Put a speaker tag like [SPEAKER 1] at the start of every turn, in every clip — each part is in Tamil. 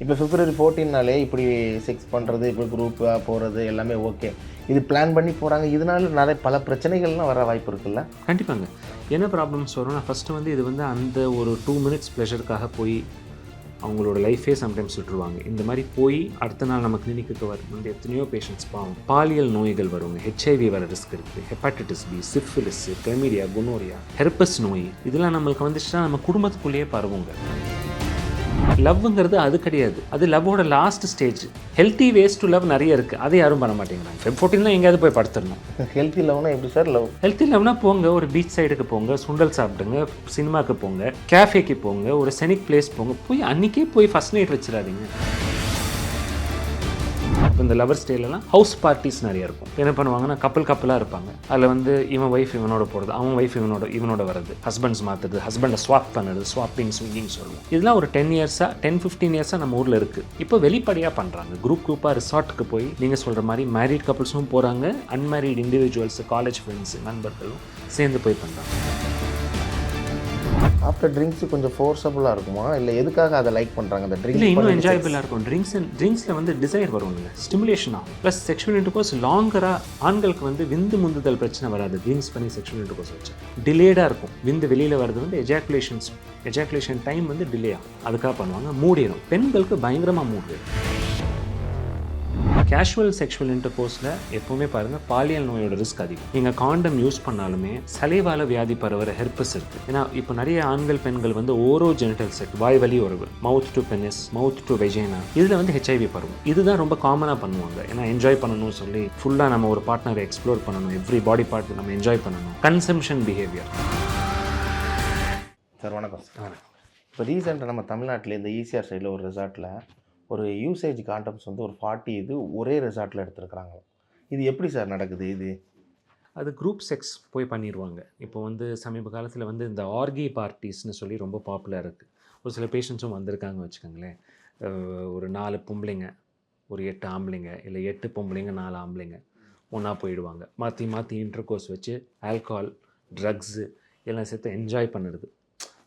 [SPEAKER 1] இப்போ பிப்ரவரி ஃபோர்டீன்னாலே இப்படி செக்ஸ் பண்ணுறது இப்படி குரூப்பாக போகிறது எல்லாமே ஓகே இது பிளான் பண்ணி போகிறாங்க இதனால நிறைய பல பிரச்சனைகள்லாம் வர வாய்ப்பு இருக்குல்ல?
[SPEAKER 2] கண்டிப்பாங்க. என்ன ப்ராப்ளம்ஸ் வரும்னா ஃபஸ்ட்டு வந்து இது வந்து அந்த ஒரு டூ மினிட்ஸ் ப்ளஷருக்காக போய் அவங்களோட லைஃபே சம்டைம்ஸ் விட்டுருவாங்க. இந்த மாதிரி போய் அடுத்த நாள் நம்ம கிளினிக்கு வர வந்து எத்தனையோ பேஷண்ட்ஸ் பாவம் பாலியல் நோய்கள் வருவாங்க ஹெச்ஐவி வர ரிஸ்க் இருக்குது hepatitis B syphilis chlamydia gonorrhoea herpes நோய் இதெல்லாம் நம்மளுக்கு வந்துச்சுன்னா நம்ம குடும்பத்துக்குள்ளேயே பரவுங்க. லவ்ங்கிறது அது கிடையாது. அது லவ்வோட last stage healthy ways to love நிறைய இருக்குது அதை யாரும் பண்ண மாட்டேங்கிறாங்க. ஃபெப் ஃபோர்டீன்லாம் எங்கேயாவது போய் படுத்துடணும்.
[SPEAKER 1] ஹெல்த்தி லவ்னா எப்படி சார் லவ்
[SPEAKER 2] ஹெல்த் இல்லாமனா போங்க. ஒரு பீச் சைடுக்கு போங்க. சுண்டல் சாப்பிடுங்க. சினிமாக்கு போங்க. கேஃபேக்கு போங்க. ஒரு செனிக் பிளேஸ் போங்க. போய் அன்றைக்கே போய் ஃபஸ்ட் நைட் வச்சிடாதீங்க. இப்போ இந்த லவர் ஸ்டேலலாம் ஹவுஸ் பார்ட்டிஸ் நிறைய இருக்கும். என்ன பண்ணுவாங்கன்னா கப்பல் கப்பலாக இருப்பாங்க. அதில் வந்து இவன் ஒய்ஃப் இவனோட போகிறது அவன் ஒய்ஃப் இவனோட இவனோட வர்றது ஹஸ்பண்ட்ஸ் மாற்றுறது ஹஸ்பண்டை ஸ்வாப் பண்ணுறது ஸ்வாப்பிங் ஸ்விங்கிங் சொல்லுவோம். இதெல்லாம் ஒரு டென் இயர்ஸாக டென் ஃபிஃப்டீன் இயர்ஸாக நம்ம ஊரில் இருக்குது இப்போ வெளிப்படையாக பண்ணுறாங்க குரூப் குரூப்பாக ரிசார்ட்டுக்கு போய் நீங்கள் சொல்கிற மாதிரி மேரிட் கப்புள்ஸும் போகிறாங்க அன்மேரிட் இண்டிவிஜுவல்ஸ் காலேஜ் ஃப்ரெண்ட்ஸ் நண்பர்களும் சேர்ந்து போய் பண்ணுறாங்க
[SPEAKER 1] ஆஃப்டர் ட்ரிங்க்ஸ் கொஞ்சம் ஃபோர்ஸபுளாக இருக்குமா? இல்லை எதுக்காக அதை லைக் பண்ணுறாங்க அந்த
[SPEAKER 2] இல்லை இன்னும்
[SPEAKER 1] ட்ரிங்க்ஸ்
[SPEAKER 2] என்ஜாயபிளாக இருக்கும். ட்ரிங்க்ஸ் ட்ரிங்க்ஸில் வந்து டிசைர் வரும்ல ஸ்டிமுலேஷன் ஆகும் ப்ளஸ் செக்ஷுவல் இன்டர்கோர்ஸ் லாங்கராக ஆண்களுக்கு வந்து விந்து முந்துதல் பிரச்சனை வராது. ட்ரிங்க்ஸ் பண்ணி செக்ஷுவல் இன்டர்கோர்ஸ் வச்சு. டிலேடாக இருக்கும். விந்து வெளியில் வர்றது வந்து எஜாக்குலேஷன்ஸ் எஜாக்குலேஷன் டைம் வந்து டிலே ஆகும் அதுக்காக பண்ணுவாங்க. மூடிடும் பெண்களுக்கு பயங்கரமாக மூடிடும் கேஷுவல் செக்ஷுவல் இன்டர்கோர்ஸில் எப்போவுமே பாருங்கள் பாலியல் நோயோட ரிஸ்க் அதிகம். நீங்கள் காண்டம் யூஸ் பண்ணாலுமே சலைவால வியாதி பரவுற ஹெர்பஸ் இருக்குது ஏன்னா இப்போ நிறைய ஆண்கள் பெண்கள் வந்து ஓரோ ஜெனிட்டல் செட் வாய் வலி உறவு mouth to penis mouth to vagina இதில் வந்து ஹெச்ஐவி பரவும். இதுதான் ரொம்ப காமனாக பண்ணுவாங்க. ஏன்னா என்ஜாய் பண்ணணும்னு சொல்லி ஃபுல்லாக நம்ம ஒரு பார்ட்னரை எக்ஸ்ப்ளோர் பண்ணணும். எவ்ரி பாடி பார்ட் நம்ம என்ஜாய் பண்ணணும். கன்சம்ஷன் பிஹேவியர்
[SPEAKER 1] சார் வணக்கம். இப்போ ரீசெண்டாக நம்ம தமிழ்நாட்டில் இந்த ஈசிஆர் சைடில் ஒரு ரிசார்ட்டில் ஒரு யூசேஜ் காண்டம்ஸ் வந்து ஒரு ஃபார்ட்டி இது ஒரே ரிசார்ட்டில் எடுத்துருக்குறாங்க இது எப்படி சார் நடக்குது இது?
[SPEAKER 2] அது குரூப் செக்ஸ் போய் பண்ணிடுவாங்க இப்போ வந்து சமீப காலத்தில் வந்து இந்த ஆர்கி பார்ட்டிஸ்னு சொல்லி ரொம்ப பாப்புலர் இருக்குது ஒரு சில பேஷண்ட்ஸும் வந்திருக்காங்க வச்சுக்கோங்களேன். ஒரு நாலு பொம்பளைங்க ஒரு எட்டு ஆம்பளைங்க இல்லை எட்டு பொம்பளைங்க நாலு ஆம்பளைங்க ஒன்றா போயிடுவாங்க. மாற்றி மாற்றி இன்டர்கோர்ஸ் வச்சு ஆல்கஹால் ட்ரக்ஸு எல்லாம் சேர்த்து என்ஜாய் பண்ணுறது.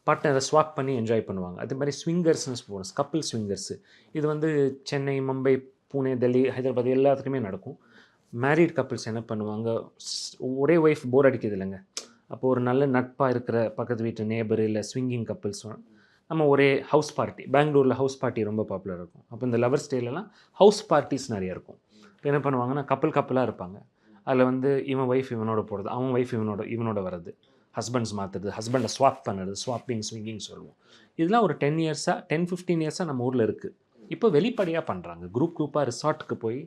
[SPEAKER 2] பார்ட்னரை ஸ்வாப் பண்ணி என்ஜாய் பண்ணுவாங்க. அது மாதிரி ஸ்விங்கர்ஸ்னு போகணும் கப்பிள் ஸ்விங்கர்ஸு இது வந்து சென்னை மும்பை பூனே டெல்லி ஹைதராபாத் எல்லாத்துக்குமே நடக்கும். மேரீட் கப்பிள்ஸ் என்ன பண்ணுவாங்க? ஸ்- ஒரே ஒய்ஃப் போர் அடிக்கிறது இல்லைங்க. அப்போது ஒரு நல்ல நட்பாக இருக்கிற பக்கத்து வீட்டு நேபர் இல்லை ஸ்விங்கிங் கப்பிள்ஸ் நம்ம ஒரே ஹவுஸ் பார்ட்டி பெங்களூரில் ஹவுஸ் பார்ட்டி ரொம்ப பாப்புலர் இருக்கும். அப்போ இந்த லவர் ஸ்டேலலாம் ஹவுஸ் பார்ட்டிஸ் நிறைய இருக்கும். இப்போ என்ன பண்ணுவாங்கன்னா கப்பல் கப்பலாக இருப்பாங்க. அதில் வந்து இவன் ஒய்ஃப் இவனோட போகிறது அவன் ஒய்ஃப் இவனோட இவனோட வர்றது. ஹஸ்பண்ட்ஸ் மாற்றுறது ஹஸ்பண்டை ஸ்வாப் பண்ணுறது ஸ்வாப்பிங் ஸ்விங்கிங் சொல்லுவோம். இதெல்லாம் ஒரு டென் இயர்ஸாக டென் ஃபிஃப்டீன் இயர்ஸாக நம்ம ஊரில் இருக்குது இப்போ வெளிப்படையாக பண்ணுறாங்க குரூப் குரூப்பாக ரிசார்ட்டுக்கு போய்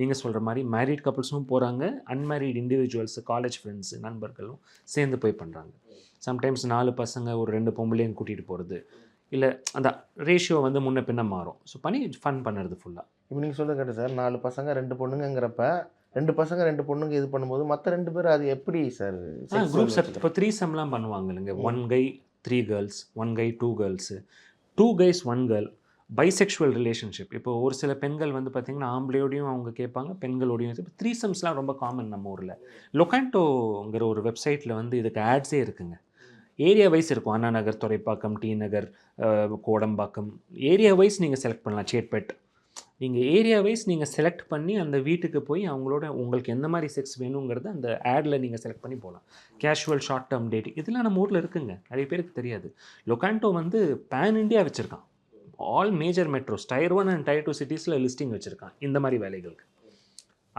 [SPEAKER 2] நீங்கள் சொல்கிற மாதிரி மேரிட் கப்புள்ஸும் போகிறாங்க அன்மேரிட் இண்டிவிஜுவல்ஸு காலேஜ் ஃப்ரெண்ட்ஸு நண்பர்களும் சேர்ந்து போய் பண்ணுறாங்க சம்டைம்ஸ் நாலு பசங்க ஒரு ரெண்டு பொம்பளையும் கூட்டிகிட்டு போகிறது இல்லை அந்த ரேஷியோ வந்து முன்ன பின்ன மாறும். ஸோ பண்ணி ஃபன் பண்ணுறது ஃபுல்லாக
[SPEAKER 1] இப்போ நீங்கள் சொல்ல கேட்டு சார். நாலு பசங்க ரெண்டு பொண்ணுங்கிறப்ப ரெண்டு பசங்க ரெண்டு பொண்ணுங்க இது பண்ணும்போது மற்ற ரெண்டு பேர் அது எப்படி சார்
[SPEAKER 2] குரூப் செட் இப்போ த்ரீ செம்லாம் பண்ணுவாங்க இல்லைங்க one guy three girls one guy two girls two guys one girl bisexual relationship இப்போ ஒரு சில பெண்கள் வந்து பார்த்திங்கன்னா ஆம்பளையோடையும் அவங்க கேட்பாங்க பெண்களோடையும் இப்போ த்ரீ செம்ஸ்லாம் ரொம்ப காமன் நம்ம ஊரில். லொக்காண்டோங்கிற ஒரு வெப்சைட்டில் வந்து இதுக்கு ஆட்ஸே இருக்குங்க. ஏரியா வைஸ் இருக்கும். Anna Nagar Thoraipakkam T Nagar Kodambakkam. Area wise நீங்கள் செலக்ட் பண்ணலாம். சேட்பேட். நீங்கள் ஏரியா வைஸ் நீங்கள் செலக்ட் பண்ணி அந்த வீட்டுக்கு போய் அவங்களோட உங்களுக்கு எந்த மாதிரி செக்ஸ் வேணுங்கிறத அந்த ஆடில் நீங்கள் செலக்ட் பண்ணி போகலாம் கேஷுவல் ஷார்ட் டேர்ம் டேட் இதெல்லாம் நம்ம ஊரில் இருக்குங்க. நிறைய பேருக்கு தெரியாது. லொக்காண்டோ வந்து பேன் இண்டியா வச்சுருக்கான். All major metros tier one and tier two சிட்டிஸில் listing வச்சுருக்கான். இந்த மாதிரி வேலைகளுக்கு.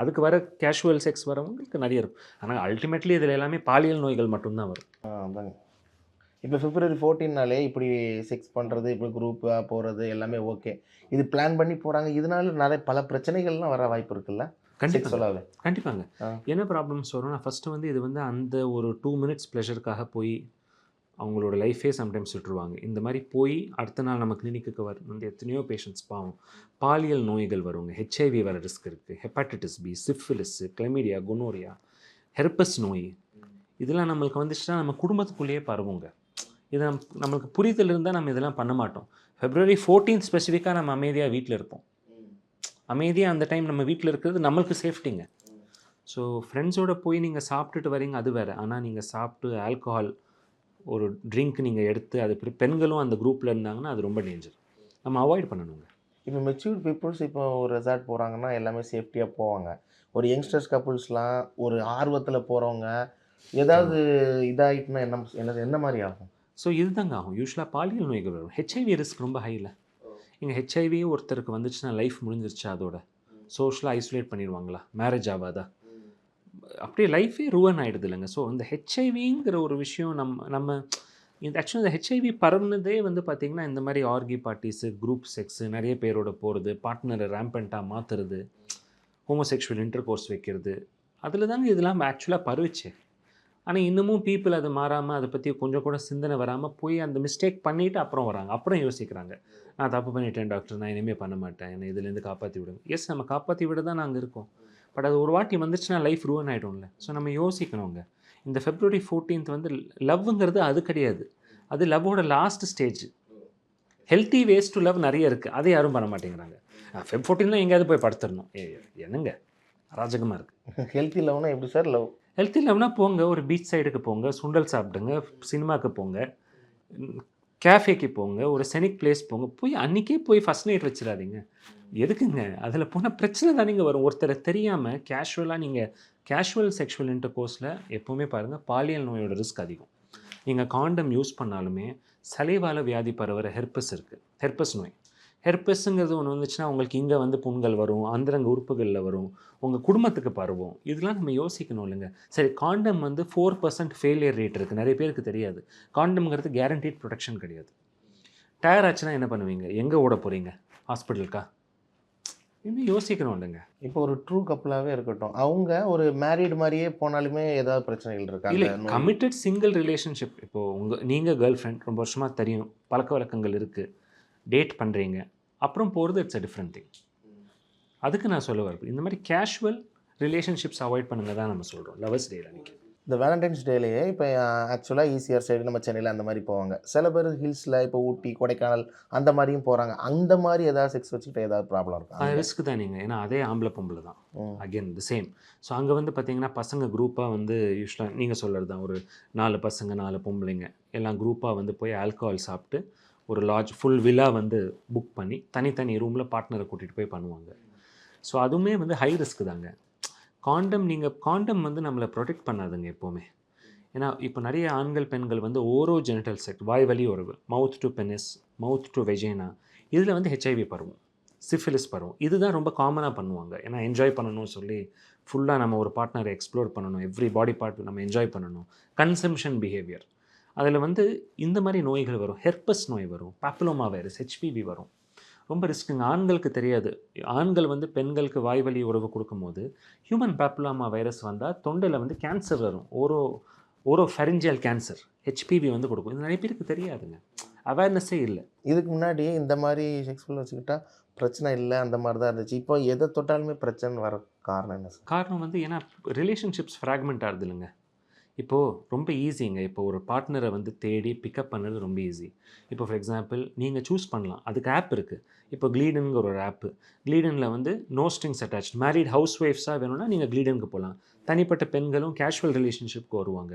[SPEAKER 2] அதுக்கு வர கேஷுவல் செக்ஸ் வரவங்களுக்கு நிறைய இருக்கும். ஆனால் அல்டிமேட்லி இதில் எல்லாமே பாலியல் நோய்கள் மட்டும்தான் வரும்.
[SPEAKER 1] அதாங்க. இப்போ பிப்ரவரி ஃபோர்டீன்னாலே இப்படி செக்ஸ் பண்ணுறது இப்படி குரூப்பாக போகிறது எல்லாமே ஓகே இது பிளான் பண்ணி போகிறாங்க இதனால நிறைய பல பிரச்சனைகள்லாம் வர வாய்ப்பு இருக்குல்ல?
[SPEAKER 2] கண்டிப்பாக
[SPEAKER 1] செக்ஸுவலாகவே
[SPEAKER 2] கண்டிப்பாங்க. என்ன ப்ராப்ளம்ஸ் வரும்னா ஃபஸ்ட்டு வந்து இது வந்து அந்த ஒரு டூ மினிட்ஸ் ப்ளஷருக்காக போய் அவங்களோட லைஃபே சம்டைம்ஸ் விட்டுருவாங்க. இந்த மாதிரி போய் அடுத்த நாள் நம்ம கிளினிக்கு வர வந்து எத்தனையோ பேஷண்ட்ஸ் பாவம் பாலியல் நோய்கள் வருங்க ஹெச்ஐவி வர ரிஸ்க் இருக்குது hepatitis B syphilis chlamydia gonorrhoea herpes நோய் இதெல்லாம் நம்மளுக்கு வந்துச்சுன்னா நம்ம குடும்பத்துக்குள்ளேயே பரவுங்க. இது நம் நம்மளுக்கு புரிதல் இருந்தால் நம்ம இதெல்லாம் பண்ண மாட்டோம். ஃபெப்ரவரி ஃபோர்டீன் ஸ்பெசிஃபிக்காக நம்ம அமைதியாக வீட்டில் இருப்போம். அமைதியாக அந்த டைம் நம்ம வீட்டில் இருக்கிறது நம்மளுக்கு சேஃப்டிங்க ஸோ ஃப்ரெண்ட்ஸோட போய் நீங்கள் சாப்பிட்டுட்டு வரீங்க அது வேறு. ஆனால் நீங்கள் சாப்பிட்டு ஆல்கஹால் ஒரு ட்ரிங்க் நீங்கள் எடுத்து அது பெண்களும் அந்த குரூப்பில் இருந்தாங்கன்னா அது ரொம்ப டேஞ்சர் நம்ம அவாய்ட் பண்ணணுங்க.
[SPEAKER 1] இப்போ மெச்சூர்ட் பீப்புள்ஸ் இப்போ ஒரு ரெசார்ட் போகிறாங்கன்னா எல்லாமே சேஃப்டியாக போவாங்க. ஒரு யங்ஸ்டர்ஸ் கப்புள்ஸ்லாம் ஒரு ஆர்வத்தில் போகிறவங்க ஏதாவது இதாகிட்டுனா என்ன என்ன என்ன மாதிரி ஆகும்?
[SPEAKER 2] ஸோ இதுதாங்க ஆகும். யூஸ்வலாக பாலியல் நோய்கள் வரும். ஹெச்ஐவி ரிஸ்க் ரொம்ப ஹையில் இங்கே ஹெச்ஐவி ஒருத்தருக்கு வந்துச்சுன்னா லைஃப் முடிஞ்சிருச்சு அதோட? சோஷியலாக ஐசோலேட் பண்ணிடுவாங்களா? மேரேஜ் ஆகாதா? அப்படியே லைஃபே ரூவன் ஆகிடுது இல்லைங்க. ஸோ இந்த ஹெச்ஐவிங்கிற ஒரு விஷயம் நம்ம நம்ம இந்த ஆக்சுவலாக இந்த ஹெச்ஐவி பரவுனதே வந்து பார்த்திங்கன்னா இந்த மாதிரி ஆர்கி பார்ட்டிஸு குரூப் செக்ஸு நிறைய பேரோட போகிறது பார்ட்னரை ரேம்பண்ட்டாக மாற்றுறது ஹோமோசெக்ஷுவல் இன்டர் கோர்ஸ் வைக்கிறது அதில் தாங்க இதெல்லாம் ஆக்சுவலாக பரவுச்சு. ஆனால் இன்னமும் பீப்புள் அது மாறாமல் அதை பற்றி கொஞ்சம் கூட சிந்தனை வராமல் போய் அந்த மிஸ்டேக் பண்ணிவிட்டு அப்புறம் வராங்க. அப்புறம் யோசிக்கிறாங்க. நான் தப்பு பண்ணிட்டேன் டாக்டர் நான் இனிமேல் பண்ண மாட்டேன். என்னை இதுலேருந்து காப்பாற்றி விடுங்க. எஸ் நம்ம காப்பாற்றி விட தான் நாங்கள் இருக்கோம். பட் அது ஒரு வாட்டி வந்துச்சுன்னா லைஃப் ரூவன் ஆகிடும்ல ஸோ நம்ம யோசிக்கணுங்க. இந்த ஃபெப்ரவரி ஃபோர்டீன்த் வந்து லவ்ங்கிறது அது கிடையாது. அது லவ்வோட last stage healthy ways to love நிறைய இருக்குது அதை யாரும் பண்ண மாட்டேங்கிறாங்க. ஃபெப் ஃபோர்டீனில் எங்கேயாவது போய் படுத்துடணும். ஏ என்னங்க? அராஜகமாக இருக்குது
[SPEAKER 1] ஹெல்த்தி லவ்னா எப்படி சார் லவ்
[SPEAKER 2] ஹெல்த் இல்லாமல்னா போங்க ஒரு பீச் சைடுக்கு போங்க சுண்டல் சாப்பிடுங்க சினிமாவுக்கு போங்க கேஃபேக்கு போங்க ஒரு செனிக் பிளேஸ் போங்க போய் அன்றைக்கே போய் ஃபஸ்ட் நைட் வச்சிடாதீங்க. எதுக்குங்க? அதில் போனால் பிரச்சனை தானேங்க வரும். ஒருத்தரை தெரியாமல் கேஷுவலாக நீங்கள் கேஷுவல் செக்ஷுவல் இன்டர் கோர்ஸில் எப்போவுமே பாருங்கள் பாலியல் நோயோட ரிஸ்க் அதிகம். நீங்கள் காண்டம் யூஸ் பண்ணாலுமே சலைவால வியாதி பரவுகிற ஹெர்பஸ் இருக்குது ஹெர்பஸ் நோய். ஹெர்பஸ்ங்கிறது ஒன்று வந்துச்சுன்னா உங்களுக்கு இங்கே வந்து புண்கள் வரும் அந்தரங்க உறுப்புகளில் வரும். உங்கள் குடும்பத்துக்கு பரவும். இதெல்லாம் நம்ம யோசிக்கணும் இல்லைங்க. சரி காண்டம் வந்து ஃபோர் பர்சன்ட் ஃபெயிலியர் ரேட் இருக்குது நிறைய பேருக்கு தெரியாது. காண்டம்ங்கிறது கேரண்டீட் ப்ரொடெக்ஷன் கிடையாது. டயர் ஆச்சுன்னா என்ன பண்ணுவீங்க? எங்கே ஓட போகிறீங்க ஹாஸ்பிட்டலுக்கா இன்னும் யோசிக்கணும் இல்லைங்க.
[SPEAKER 1] இப்போ ஒரு ட்ரூ கப்பலாகவே இருக்கட்டும். அவங்க ஒரு மேரீடு மாதிரியே போனாலுமே ஏதாவது பிரச்சனைகள் இருக்கா?
[SPEAKER 2] இல்லை? கமிட்டட் சிங்கிள் ரிலேஷன்ஷிப் இப்போது உங்கள் நீங்கள் கேர்ள் ஃப்ரெண்ட் ரொம்ப வருஷமாக தெரியும். பழக்க வழக்கங்கள் இருக்குது டேட் பண்ணுறீங்க அப்புறம் போகிறது இட்ஸ் அ டிஃப்ரெண்ட் திங் அதுக்கு நான் சொல்ல வரது இந்த மாதிரி கேஷுவல் ரிலேஷன்ஷிப்ஸ் அவாய்ட் பண்ணுங்க தான் நம்ம சொல்கிறோம் லவர்ஸ் டே அன்னைக்கு.
[SPEAKER 1] இந்த வேலண்டைன்ஸ் டேலேயே இப்போ ஆக்சுவலாக ஈஸியர் சைடு நம்ம சென்னையில் அந்த மாதிரி போவாங்க. சில பேர் ஹில்ஸில் இப்போ ஊட்டி கொடைக்கானல் அந்த மாதிரியும் போகிறாங்க அந்த மாதிரி ஏதாவது செக்ஸ் வச்சுக்கிட்டு ஏதாவது ப்ராப்ளம்
[SPEAKER 2] அது
[SPEAKER 1] இருக்கா
[SPEAKER 2] ரிஸ்க் தான் நீங்கள் ஏன்னா அதே ஆம்பளை பொம்பளை தான். அகெயின் தி சேம் ஸோ அங்கே வந்து பார்த்தீங்கன்னா பசங்க குரூப்பாக வந்து யூஸ்வலாக நீங்கள் சொல்கிறது தான். ஒரு நாலு பசங்க நாலு பொம்பளைங்க. எல்லாம் குரூப்பாக வந்து போய் ஆல்கஹால் சாப்பிட்டு ஒரு லாட்ஜ் ஃபுல் வில்லா வந்து புக் பண்ணி தனித்தனி ரூமில் பார்ட்னரை கூட்டிகிட்டு போய் பண்ணுவாங்க. ஸோ அதுவுமே வந்து ஹை ரிஸ்க் தாங்க. காண்டம் நீங்கள் காண்டம் வந்து நம்மளை ப்ரொடெக்ட் பண்ணாதுங்க எப்போவுமே. ஏன்னா இப்போ நிறைய ஆண்கள் பெண்கள் வந்து ஓரோ ஜெனிட்டல் செட் வாய் வலி உறவு mouth to penis mouth to vagina இதில் வந்து ஹெச்ஐவி பரவும் சிஃபிலிஸ் பரவும். இதுதான் ரொம்ப காமனாக பண்ணுவாங்க. ஏன்னா என்ஜாய் பண்ணணும் சொல்லி ஃபுல்லாக நம்ம ஒரு பார்ட்னரை எக்ஸ்ப்ளோர் பண்ணணும். எவ்ரி பாடி பார்ட் நம்ம என்ஜாய் பண்ணணும். கன்சம்ஷன் பிஹேவியர் அதில் வந்து இந்த மாதிரி நோய்கள் வரும். ஹெர்பஸ் நோய் வரும். பாப்புலோமா வைரஸ் ஹெச்பிவி வரும். ரொம்ப ரிஸ்க்குங்க ஆண்களுக்கு தெரியாது. ஆண்கள் வந்து பெண்களுக்கு வாய்வழி உறவு கொடுக்கும்போது ஹியூமன் பாப்புலாமா வைரஸ் வந்தால் தொண்டையில் வந்து கேன்சர் வரும். ஓரோ ஓரோ ஃபெரிஞ்சியல் கேன்சர் ஹெச்பிவி வந்து கொடுக்கும். இது நிறைய பேருக்கு தெரியாதுங்க. அவேர்னஸே இல்லை.
[SPEAKER 1] இதுக்கு முன்னாடி இந்த மாதிரி செக்ஸ்ஃபுல் வச்சுக்கிட்டா பிரச்சனை இல்லை அந்த மாதிரி தான் இருந்துச்சு. இப்போ எதை தொட்டாலுமே பிரச்சனை வர காரணம் என்ன சார்
[SPEAKER 2] காரணம் வந்து ஏன்னா ரிலேஷன்ஷிப்ஸ் ஃப்ராக்மெண்ட் ஆகுது இல்லைங்க. இப்போது ரொம்ப ஈஸிங்க. இப்போ ஒரு பார்ட்னரை வந்து தேடி பிக்கப் பண்ணுறது ரொம்ப ஈஸி. இப்போ ஃபார் எக்ஸாம்பிள் நீங்கள் சூஸ் பண்ணலாம். அதுக்கு ஆப் இருக்குது இப்போ க்ளீடனுங்கிற ஒரு ஆப்பு க்ளீடனில் வந்து no strings attach married house ஒய்ஃப்ஸாக வேணும்னா நீங்கள் க்ளீடனுக்கு போகலாம் தனிப்பட்ட பெண்களும் கேஷுவல் ரிலேஷன்ஷிப்க்கு வருவாங்க.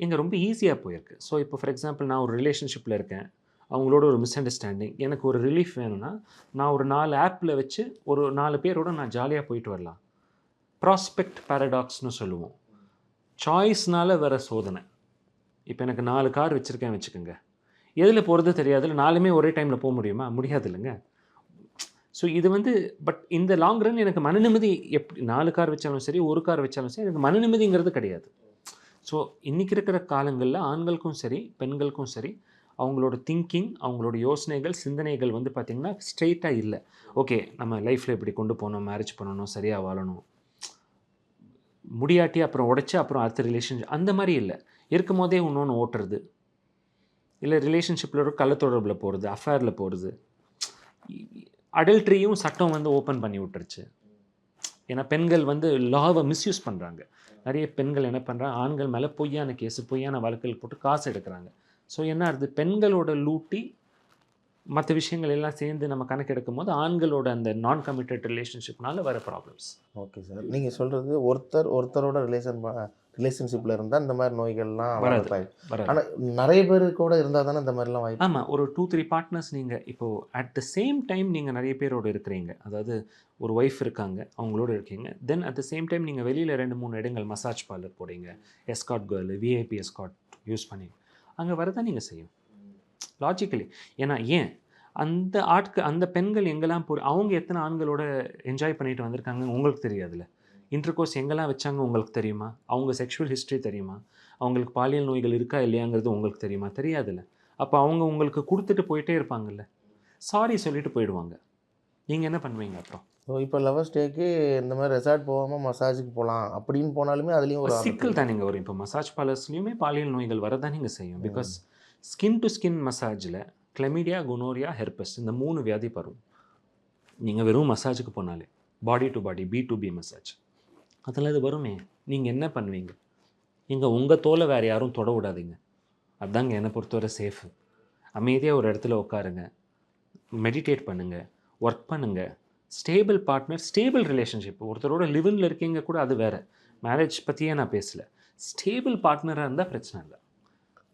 [SPEAKER 2] இங்கே ரொம்ப ஈஸியாக போயிருக்கு. ஸோ இப்போ ஃபார் எக்ஸாம்பிள் நான் ஒரு ரிலேஷன்ஷிப்பில் இருக்கேன். அவங்களோட ஒரு மிஸ் அண்டர்ஸ்டாண்டிங் எனக்கு ஒரு ரிலீஃப் வேணும்னா நான் ஒரு நாலு ஆப்பில் வச்சு ஒரு நாலு பேரோட நான் ஜாலியாக போயிட்டு வரலாம். ப்ராஸ்பெக்ட் பேரடாக்ஸ்னு சொல்லுவோம். சாய்ஸ்னால் வர சோதனை. இப்போ எனக்கு நாலு கார் வச்சுருக்கேன் வச்சுக்கோங்க. எதில் போகிறது தெரியாதுல்ல நாலுமே ஒரே டைமில் போக முடியுமா? முடியாது இல்லைங்க ஸோ இது வந்து பட் இந்த லாங் ரன் எனக்கு மன நிம்மதி எப்படி நாலு கார் வச்சாலும் சரி ஒரு கார் வச்சாலும் சரி எனக்கு மன நிம்மதிங்கிறது கிடையாது. ஸோ இன்றைக்கி இருக்கிற காலங்களில் ஆண்களுக்கும் சரி பெண்களுக்கும் சரி அவங்களோட திங்கிங் அவங்களோட யோசனைகள் சிந்தனைகள் வந்து பார்த்திங்கன்னா ஸ்ட்ரெயிட்டாக இல்லை. ஓகே நம்ம லைஃப்பில் இப்படி கொண்டு போகணும் மேரேஜ் பண்ணணும் சரியாக வாழணும். முடியாட்டி அப்புறம் உடைச்சி அப்புறம் அடுத்த ரிலேஷன்ஷிப் அந்த மாதிரி இல்லை. இருக்கும் போதே இன்னொன்று ஓட்டுறது. இல்லை ரிலேஷன்ஷிப்பில் ஒரு கள்ளத்தொடர்பில் போகிறது அஃபேரில் போகிறது அடல்ட்ரியும் சட்டம் வந்து ஓப்பன் பண்ணி விட்டுருச்சு. ஏன்னா பெண்கள் வந்து லாவை மிஸ்யூஸ் பண்ணுறாங்க நிறைய பெண்கள் என்ன பண்ணுறாங்க ஆண்கள் மேலே பொய்யான கேஸு பொய்யான வழக்குகள் போட்டு காசு எடுக்கிறாங்க. ஸோ என்ன ஆகுது? பெண்களோட லூட்டி மற்ற விஷயங்கள் எல்லாம் சேர்ந்து நம்ம கணக்கெடுக்கும் போது ஆண்களோட அந்த நான் கமிட்டட் ரிலேஷன்ஷிப்னால வர ப்ராப்ளம்ஸ்
[SPEAKER 1] ஓகே சார் நீங்கள் சொல்கிறது ஒருத்தர் ஒருத்தரோட ரிலேஷன் ரிலேஷன்ஷிப்பில் இருந்தால் இந்த மாதிரி நோய்கள்லாம்
[SPEAKER 2] வராது.
[SPEAKER 1] ஆனால் நிறைய பேர் கூட இருந்தால் தானே இந்த மாதிரிலாம் வாய்ப்பு.
[SPEAKER 2] ஆமாம் ஒரு டூ த்ரீ பார்ட்னர்ஸ் நீங்கள் இப்போது அட் த சேம் டைம் நீங்கள் நிறைய பேரோட இருக்கிறீங்க. அதாவது ஒரு ஒய்ஃப் இருக்காங்க அவங்களோட இருக்கீங்க. Then at the same time நீங்கள் வெளியில் ரெண்டு மூணு இடங்கள் மசாஜ் பார்லர் போடுங்க escort girl VIP escort use பண்ணி. அங்கே வரதான் நீங்கள் செய்யும்? லாஜிக்கலி ஏன்னா ஏன்? அந்த ஆட்கள் அந்த பெண்கள் எங்கெல்லாம் போ அவங்க எத்தனை ஆண்களோட என்ஜாய் பண்ணிட்டு வந்திருக்காங்க உங்களுக்கு தெரியாதுல்ல? இன்டர்கோர்ஸ் எங்கெல்லாம் வச்சாங்க உங்களுக்கு தெரியுமா? அவங்க செக்ஷுவல் ஹிஸ்ட்ரி தெரியுமா? அவங்களுக்கு பாலியல் நோய்கள் இருக்கா இல்லையாங்கிறது உங்களுக்கு தெரியுமா? தெரியாதுல்ல. அப்போ அவங்க உங்களுக்கு கொடுத்துட்டு போயிட்டே இருப்பாங்கல்ல. சாரி சொல்லிட்டு போயிடுவாங்க. நீங்கள் என்ன பண்ணுவீங்க அப்புறம்?
[SPEAKER 1] ஸோ இப்போ லவர்ஸ் டேக்கு இந்த மாதிரி ரெசார்ட் போகாமல் மசாஜுக்கு போகலாம் அப்படின்னு போனாலுமே அதுலேயும் ஒரு
[SPEAKER 2] சிக்கல் தான் நீங்கள் வரும் இப்போ மசாஜ் பார்லர்ஸ்லையுமே பாலியல் நோய்கள் வரதான் நீங்கள் செய்யும். பிகாஸ் ஸ்கின் டு ஸ்கின் மசாஜில் கிளமீடியா குனோரியா ஹெர்பஸ் இந்த மூணு வியாதி பரும் நீங்கள் வெறும் மசாஜுக்கு போனாலே body to body B to B massage அதில் இது வருமே நீங்கள் என்ன பண்ணுவீங்க? இங்கே உங்கள் தோலை வேறு யாரும் தொட விடாதீங்க. அதுதாங்க என்னை பொறுத்தவரை சேஃபு அமைதியாக ஒரு இடத்துல உட்காருங்க. மெடிடேட் பண்ணுங்கள் ஒர்க் பண்ணுங்கள் ஸ்டேபிள் பார்ட்னர் ஸ்டேபிள் ரிலேஷன்ஷிப் ஒருத்தரோட லிவனில் இருக்கீங்க கூட அது வேறு. மேரேஜ் பற்றியே நான் பேசல. ஸ்டேபிள் பார்ட்னராக இருந்தால் பிரச்சனை இல்லை.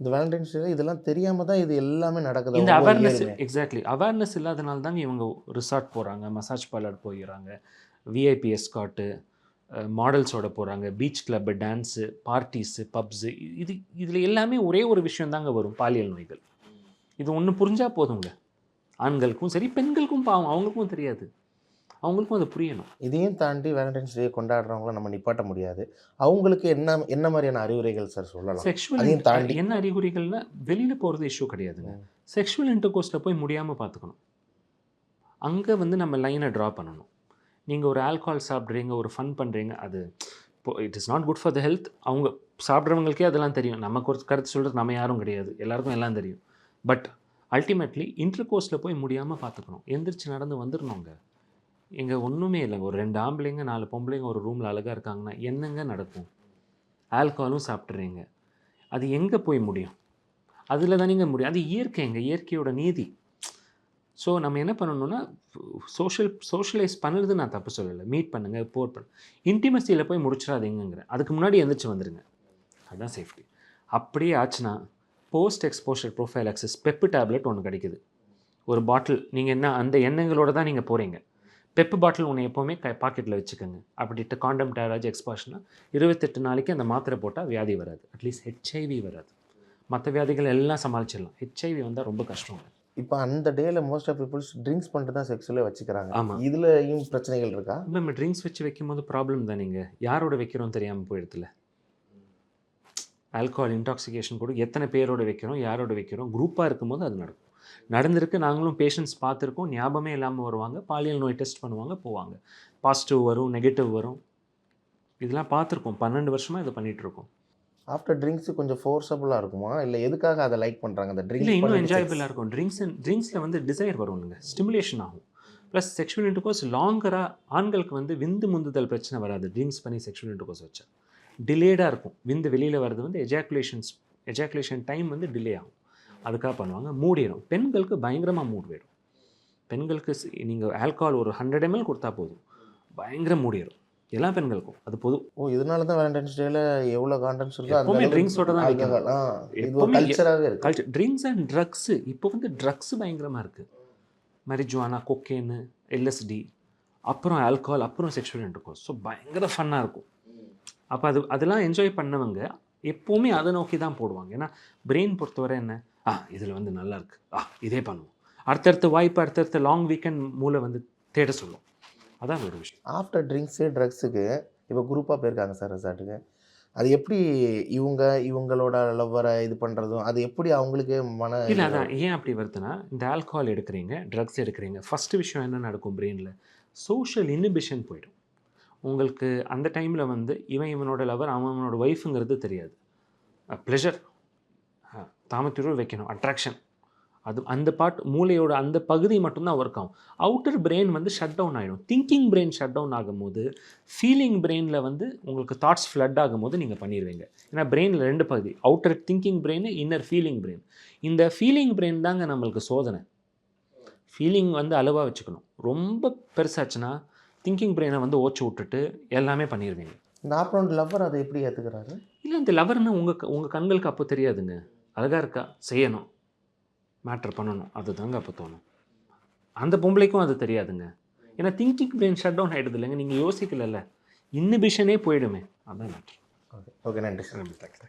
[SPEAKER 1] இந்த வேலண்டைன்ஸ் டே இதெல்லாம் தெரியாமல் தான் இது எல்லாமே நடக்குது.
[SPEAKER 2] இந்த அவேர்னஸ். எக்ஸாக்ட்லி அவேர்னஸ் இல்லாதனால தாங்க இவங்க ரிசார்ட் போகிறாங்க மசாஜ் பார்லர் போயிடுறாங்க விஐபி எஸ்காட்டு மாடல்ஸோட போகிறாங்க beach club dance parties pubs இது இதில் எல்லாமே ஒரே ஒரு விஷயம் தாங்க வரும் பாலியல் நோய்கள். இது ஒன்று புரிஞ்சால் போதுங்க ஆண்களுக்கும் சரி பெண்களுக்கும் பாவம் அவங்களுக்கும் தெரியாது. அவங்களுக்கும் அது புரியணும்.
[SPEAKER 1] இதையும் தாண்டி வேலண்டைன்ஸ் டே கொண்டாடுறவங்கள நம்ம நிப்பாட்ட முடியாது. அவங்களுக்கு என்ன என்ன மாதிரியான அறிவுரைகள் சார் சொல்லலாம்?
[SPEAKER 2] செக்ஷுவல்
[SPEAKER 1] அதையும் தாண்டி.
[SPEAKER 2] என்ன அறிகுறிகள்னா வெளியில் போகிறது இஷ்யூ கிடையாதுங்க. செக்ஷுவல் இன்டர்கோர்ஸில் போய் முடியாமல் பார்த்துக்கணும் அங்கே வந்து நம்ம லைனை ட்ரா பண்ணணும். நீங்கள் ஒரு ஆல்கஹால் சாப்பிட்றீங்க ஒரு ஃபன் பண்ணுறீங்க அது இப்போ it is not good for the health அவங்க சாப்பிட்றவங்களுக்கே அதெல்லாம் தெரியும். நமக்கு ஒரு கருத்து சொல்கிறது நம்ம யாரும் கிடையாது. எல்லாருக்கும் எல்லாம் தெரியும். பட் அல்டிமேட்லி இன்டர்கோர்ஸில் போய் முடியாமல் பார்த்துக்கணும் எந்திரிச்சு நடந்து வந்துடணுங்க இங்கே ஒன்றுமே இல்லைங்க ஒரு ரெண்டு ஆம்பளைங்க நாலு பொம்பளைங்க ஒரு ரூமில் அழகாக இருக்காங்கன்னா என்னங்க நடக்கும்? ஆல்கோஹாலும் சாப்பிட்றீங்க அது எங்கே போய் முடியும்? அதில் தானேங்க முடியும். அது இயற்கைங்க இயற்கையோட நீதி. ஸோ நம்ம என்ன பண்ணணும்னா சோஷியல் சோஷியலைஸ் பண்ணுறது நான் தப்பு சொல்லலை. மீட் பண்ணுங்கள் போர் பண்ணு. இன்டிமசியில் போய் முடிச்சிடாதீங்கிறேன் அதுக்கு முன்னாடி எந்திரிச்சு வந்துடுங்க அதுதான் சேஃப்டி அப்படியே ஆச்சுன்னா post exposure prophylaxis PEP tablet ஒன்று கிடைக்குது. ஒரு பாட்டில் நீங்கள் என்ன அந்த எண்ணங்களோட தான் நீங்கள் போகிறீங்க பெப்பு பாட்டில் ஒன்று எப்போவுமே க பாக்கெட்டில் வச்சுக்கோங்க. அப்படின்ட்டு காண்டம் டேராஜ் எக்ஸ்பாஷனா இருபத்தெட்டு நாளைக்கு அந்த மாத்திரை போட்டால் வியாதி வராது. அட்லீஸ்ட் ஹெச்ஐவி வராது. மற்ற வியாதிகள் எல்லாம் சமாளிச்சிடலாம். ஹெச்ஐவி வந்தால் ரொம்ப கஷ்டம்.
[SPEAKER 1] இப்போ அந்த டேல மோஸ்ட் ஆஃப் பீப்புள்ஸ் ட்ரிங்க்ஸ் பண்ணிட்டு தான் செக்ஸுவலே வச்சுக்கிறாங்க.
[SPEAKER 2] ஆமாம்
[SPEAKER 1] இதுலயும் பிரச்சனைகள் இருக்கா?
[SPEAKER 2] நம்ம ட்ரிங்க்ஸ் வச்சு வைக்கும்போது ப்ராப்ளம் தான் நீங்கள் யாரோட வைக்கிறோம் தெரியாமல் போயிடுதுல ஆல்கஹால் இன்டாக்சிகேஷன் கூட எத்தனை பேரோட வைக்கிறோம் யாரோட வைக்கிறோம் குரூப்பாக இருக்கும்போது அது நடக்கும். நடந்திருக்கு. நாங்களும் பேஷண்ட்ஸ் பார்த்துருக்கோம். ஞாபகமே இல்லாமல் வருவாங்க. பாலியல் நோய் டெஸ்ட் பண்ணுவாங்க போவாங்க. பாசிட்டிவ் வரும் நெகட்டிவ் வரும். இதெல்லாம் பார்த்துருக்கோம். பன்னெண்டு வருஷமாக இதை பண்ணிட்டு இருக்கோம்.
[SPEAKER 1] ஆஃப்டர் ட்ரிங்க்ஸ் கொஞ்சம் ஃபோர்ஸபுளாக இருக்குமா? இல்லை எதுக்காக அதை லைக் பண்ணுறாங்க அந்த
[SPEAKER 2] இல்லை இன்னும்
[SPEAKER 1] ட்ரிங்க்ஸ்
[SPEAKER 2] என்ஜாயபிளாக இருக்கும். ட்ரிங்க்ஸ் ட்ரிங்க்ஸில் வந்து டிசைர் வரும்னுங்க ஸ்டிமுலேஷன் ஆகும். ப்ளஸ் செக்ஷுவல் இன்டர்கோர்ஸ் லாங்கராக ஆண்களுக்கு வந்து விந்து முந்துதல் பிரச்சனை வராது. ட்ரிங்க்ஸ் பண்ணி செக்ஷுவல் இன்டர்கோர்ஸ் வச்சா. டிலேடாக இருக்கும். விந்து வெளியில் வர்றது வந்து எஜாக்குலேஷன்ஸ் எஜாக்குலேஷன் டைம் வந்து டிலே ஆகும். அதுக்காக பண்ணுவாங்க. மூடிடும் பெண்களுக்கு பயங்கரமாக மூட் போயிடும் பெண்களுக்கு நீங்கள் ஆல்கஹால் ஒரு ஹண்ட்ரட் எம்எல் கொடுத்தா போதும். பயங்கர மூடிடும் எல்லா பெண்களுக்கும். அது பொது
[SPEAKER 1] ஓ இதனால தான் வேலண்டைன்ஸ் டேல எவ்வளோ கான்டென்ட்ஸ் இருக்கோ
[SPEAKER 2] எப்பவுமே ஓட தான் எப்பவுமே
[SPEAKER 1] கல்ச்சராகவே இருக்கு.
[SPEAKER 2] கல்ச்சர் ட்ரிங்க்ஸ் அண்ட் ட்ரக்ஸு இப்போ வந்து ட்ரக்ஸ் பயங்கரமாக இருக்குது மரிஜுவானா கொக்கேனு எல்எஸ்டி அப்புறம் ஆல்கஹால் அப்புறம் செக்ஷுவல் இன்டர்கோர்ஸ் ஸோ பயங்கர ஃபன்னாக இருக்கும். அப்போ அது அதெல்லாம் என்ஜாய் பண்ணவங்க எப்போவுமே அதை நோக்கி தான் போடுவாங்க. ஏன்னா பிரெயின் பொறுத்தவரை என்ன? ஆ இதில் வந்து நல்லா இருக்கு. ஆ இதே பண்ணுவோம். அடுத்தடுத்த வாய்ப்பு அடுத்தடுத்த லாங் வீக்கெண்ட் மூளை வந்து தேட சொல்லும். அதான் ஒரு விஷயம்.
[SPEAKER 1] ஆஃப்டர் ட்ரிங்க்ஸு ட்ரக்ஸுக்கு இப்போ குரூப்பாக போயிருக்காங்க சார் ரெசார்ட்டுக்கு அது எப்படி இவங்க இவங்களோட லவ்வரை இது பண்ணுறதும் அது எப்படி அவங்களுக்கு மன
[SPEAKER 2] இல்லை அதான் ஏன் அப்படி வருதுன்னா இந்த ஆல்கஹால் எடுக்கிறீங்க ட்ரக்ஸ் எடுக்கிறீங்க ஃபஸ்ட்டு விஷயம் என்ன நடக்கும் பிரெயினில் சோஷியல் இன்ஹிபிஷன் போயிடும். உங்களுக்கு அந்த டைமில் வந்து இவன் இவனோட லவர் அவன் அவனோட ஒய்ஃபுங்கிறது தெரியாது. ப்ளெஷர் தாமத்தியூர் வைக்கணும். அட்ராக்ஷன் அது அந்த பார்ட் மூளையோட அந்த பகுதி மட்டும்தான் ஒர்க் ஆகும். அவுட்டர் பிரெயின் வந்து ஷட் டவுன் ஆகிடும் திங்கிங் பிரெயின் ஷட் டவுன் ஆகும்போது ஃபீலிங் பிரெயினில் வந்து உங்களுக்கு தாட்ஸ் ஃப்ளட் ஆகும்போது நீங்கள் பண்ணிடுவீங்க ஏன்னா பிரெயினில் ரெண்டு பகுதி outer thinking brain inner feeling brain இந்த ஃபீலிங் பிரெயின் தாங்க நம்மளுக்கு சோதனை. ஃபீலிங் வந்து அளவாக வச்சுக்கணும். ரொம்ப பெருசாச்சுன்னா திங்கிங் பிரெயினை வந்து ஓச்சு விட்டுட்டு எல்லாமே பண்ணிடுவீங்க
[SPEAKER 1] இந்த ஆப்ரவுண்ட் லவ்வர் அதை எப்படி ஏற்றுக்கிறாரு
[SPEAKER 2] இல்லை இந்த லவர்னு உங்கள் உங்கள் கண்களுக்கு அப்போ தெரியாதுங்க. அழகாக இருக்கா? செய்யணும். மேட்ரு பண்ணணும். அதுதாங்க அப்போ தோணும். அந்த பொம்பளைக்கும் அது தெரியாதுங்க. ஏன்னா திங்கிங் பிரெயின் ஷட் டவுன் ஆகிடுது இல்லைங்க. நீங்கள் யோசிக்கலைல்ல. இன்னிபிஷனே போயிடுமே. அதான் மேட்ரு
[SPEAKER 1] ஓகே ஓகே நன்றி சார்.
[SPEAKER 2] தேங்க்ஸ்